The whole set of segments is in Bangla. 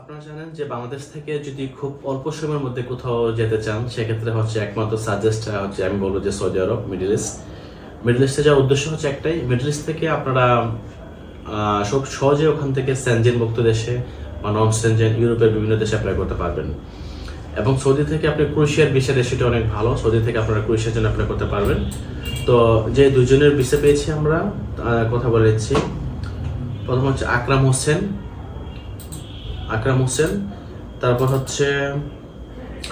আপনারা জানেন যে বাংলাদেশ থেকে যদি খুব অল্প সময়ের মধ্যে কোথাও যেতে চান, সেক্ষেত্রে হচ্ছে একমাত্র সাজেস্ট হচ্ছে আমি বলব যে Saudi Arab middle east middle ইস্টে যাওয়ার উদ্দেশ্য হচ্ছে একটাই মিডল ইস্ট থেকে আপনারা সব সহজে ওখান থেকে সেনজেনভুক্ত দেশে বা নন সেনজেন ইউরোপের বিভিন্ন দেশে অ্যাপ্লাই করতে পারবেন। এবং সৌদি থেকে আপনি ক্রোয়েশিয়ার ভিসা রেসিটা অনেক ভালো, সৌদি থেকে আপনারা ক্রোয়েশিয়ার জন্য অ্যাপ্লাই করতে পারবেন। তো যে দুজনের ভিসা পেয়েছি আমরা কথা বলেছি প্রথম হচ্ছে আকরাম হোসেন। আকরাম হোসেন, তারপর হচ্ছে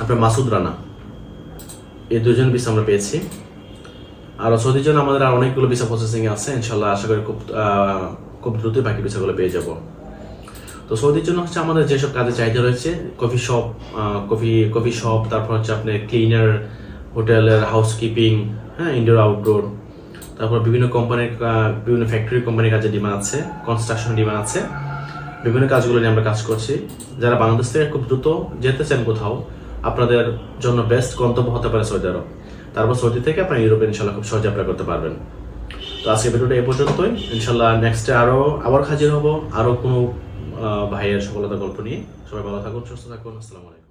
আপনার মাসুদ রানা। এই দুজন ভিসা আমরা পেয়েছি। আর সৌদির জন্য আমাদের আর অনেকগুলো ভিসা প্রসেসিং আছে, ইনশাল্লাহ আশা করি খুব খুব দ্রুতই বাকি ভিসাগুলো পেয়ে যাব। তো সৌদির জন্য হচ্ছে আমাদের যেসব কাজে চাহিদা রয়েছে coffee shop coffee coffee shop তারপর হচ্ছে আপনার ক্লিনার হোটেলের হাউসকিপিং হ্যাঁ ইনডোর আউটডোর তারপর বিভিন্ন কোম্পানির বিভিন্ন ফ্যাক্টরি কোম্পানির কাজে ডিমান্ড আছে কনস্ট্রাকশন ডিমান্ড আছে। বিভিন্ন কাজগুলো নিয়ে আমরা কাজ করছি। যারা বাংলাদেশ থেকে খুব দ্রুত যেতে চান কোথাও, আপনাদের জন্য বেস্ট গন্তব্য হতে পারে সৌদি আরব। তারপর সৌদি থেকে আপনার ইউরোপে ইনশাল্লাহ খুব সহজে অ্যাপ্লাই করতে পারবেন। তো আজকে ভিডিওটা এ পর্যন্তই। ইনশাল্লাহ নেক্সটে আরও আবার হাজির হব। আরও কোনো ভাইয়ের সফলতা গল্প নিয়ে। সবাই ভালো থাকুন, সুস্থ থাকুন। আসসালামু আলাইকুম।